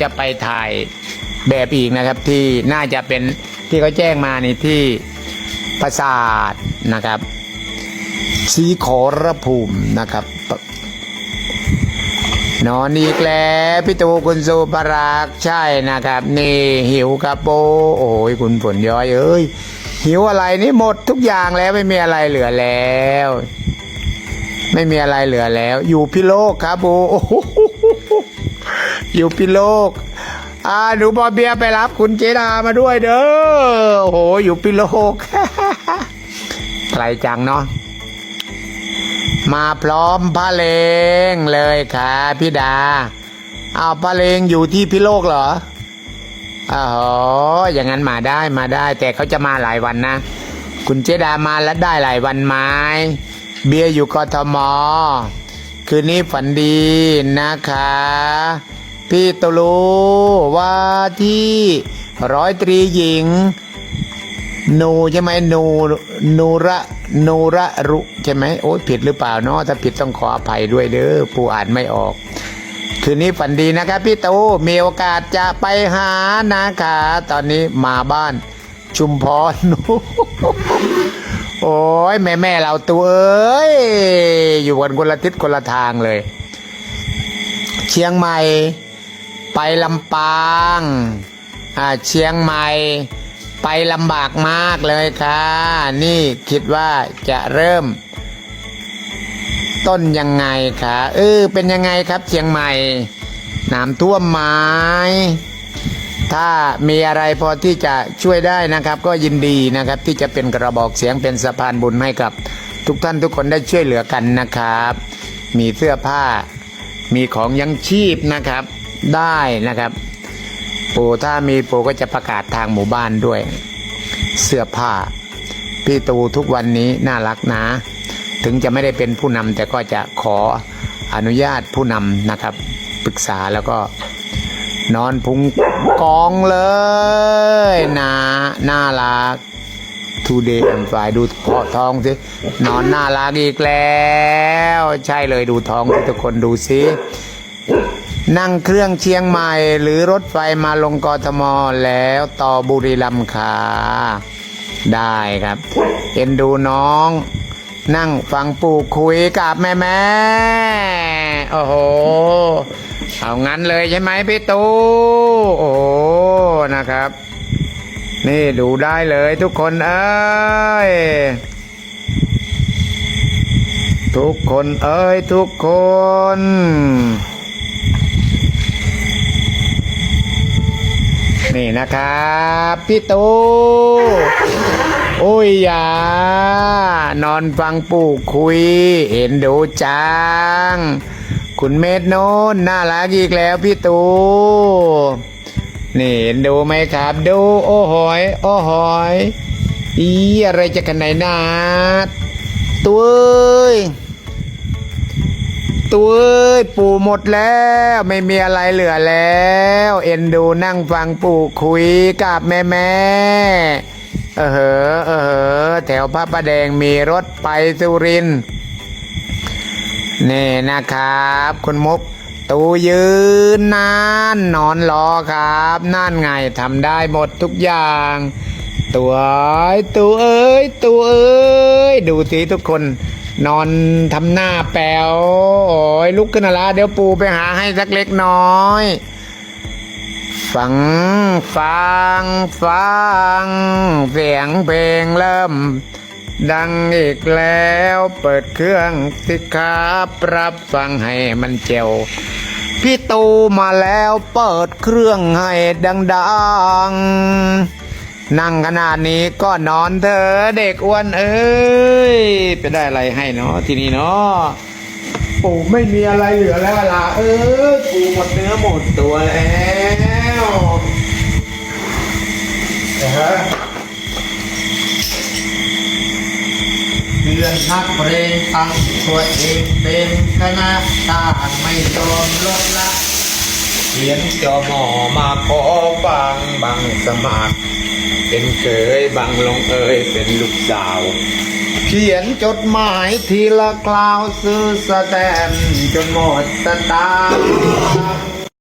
จะไปถ่ายแบบอีกนะครับที่น่าจะเป็นที่เขาแจ้งมานี่ที่ปราสาทนะครับสีขอรภูมินะครับ นอนอีกแล้วพี่ตูคุณสุภรักใช่นะครับ นี่หิวครับโบโอ้ยคุณฝนย้อยเอ้ยหิวอะไรนี่หมดทุกอย่างแล้วไม่มีอะไรเหลือแล้ว ไม่มีอะไรเหลือแล้ว อยู่พิโลกครับโบโอ้โห อยู่พิโลกอ่าหนูบอเบียร์ไปรับคุณเจดามาด้วยเด้อโอ้โหอยู่พิโลกไกลจังเนาะมาพร้อมพระเลงเลยค่ะพี่ดาเอาพระเลงอยู่ที่พิโลกเหรออ๋ออย่างนั้นมาได้มาได้ แต่เขาจะมาหลายวันนะ คุณเจดามาแล้วได้หลายวันไหมเบียร์อยู่กทม คืนนี้ฝันดีนะคะ พี่ตลูว่าที่ร้อยตรีหญิง นูใช่ไหมนูนูระนูระรุใช่ไหมโอ้ผิดหรือเปล่าเนาะถ้าผิดต้องขออภัยด้วยเด้อผู้อ่านไม่ออก คืนนี้ฝันดีนะครับ พี่ตูมีโอกาสจะไปหานะคะตอนนี้มาบ้าน ชุมพรโอ้ยแม่แม่เราตัวเอ้ยอยู่กันคนละทิศคนละทางเลย เชียงใหม่ ไปลำปางอ่าเชียงใหม่ไปลำบากมากเลยค่ะ นี่คิดว่าจะเริ่ม ต้นยังไงคะเออเป็นยังไงครับเชียงใหม่น้ำท่วมไหม้ถ้ามีอะไรพอที่จะช่วยได้นะครับ ก็ยินดีนะครับ ที่จะเป็นกระบอกเสียงเป็นสะพานบุญให้กับ ทุกท่านทุกคนได้ช่วยเหลือกันนะครับ มีเสื้อผ้า มีของยังชีพนะครับ ได้นะครับ ปู่ถ้ามีปู่ก็จะประกาศทางหมู่บ้านด้วย เสื้อผ้า พี่ตูทุกวันนี้น่ารักนะ ถึงจะไม่ได้เป็นผู้นำแต่ก็จะขออนุญาตผู้นำนะครับ ปรึกษาแล้วก็นอนพุงกองเลยนะน่ารัก Today and Friday ดูเพาะท้องสินอนน่ารักอีกแล้ว ใช่เลยดูท้องทุกคนดูสิ นั่งเครื่องเชียงใหม่ หรือรถไฟมาลงกทมแล้วต่อบุรีรัมย์ค่ะได้ครับ เอ็นดูน้อง นั่งฟังปู่คุยกับแม่แม่โอ้โห เอางั้นเลยใช่ไหมพี่ตูโอ้โหนะครับ นี่ดูได้เลยทุกคนเอ้ยทุกคนเอ้ยทุกคน นี่นะครับพี่ตูโอ้ยอย่านอนฟังปู่คุย เห็นดูจัง คุณเมธโน้นน่ารักอีกแล้วพี่ตูนี่เห็นดูไหมครับ ดูโอ้หอย โอ้หอยอีอะไรจะกันไหนนาตัวเอ้ย ตัวเอ้ยปู่หมดแล้วไม่มีอะไรเหลือแล้ว เอ็นดูนั่งฟังปู่คุยกับแม่แม่เออเหอะเออเหอะแถวพระประแดงมีรถไปสุรินนี่นะครับ คุณมุกตูยืนนานนอนรอครับ นั่นไงทำได้หมดทุกอย่าง ตัวเอ้ยตัวเอ้ยตัวเอ้ยดูสิทุกคน นอนทำหน้าแป๋วโอ้ยลุกขึ้นละเดี๋ยวปูไปหาให้สักเล็กน้อยฟังฟังฟัง เสียงเพลงเริ่ม ดังอีกแล้วเปิดเครื่องสิครับรับฟังให้มันเจียวพี่ตูมาแล้วเปิดเครื่องให้ดังๆ นั่งขนาดนี้ก็นอนเถอะเด็กอ้วนเอ้ยไปได้อะไรให้เนาะทีนี้เนาะปู่ไม่มีอะไรเหลือแล้วล่ะเอ้ยปู่หมดเนื้อหมดตัวแล้วฮะเดือนพักเพลงตั้งตัวเองเป็นคณะตาไม่ยอมลดละเขียนจอหมอมาขอฟังบังสมัคร เป็นเคยบังลงเอยเป็นลูกสาว เขียนจดหมายทีละกล่าวซื้อสแตมจนหมดสตางค์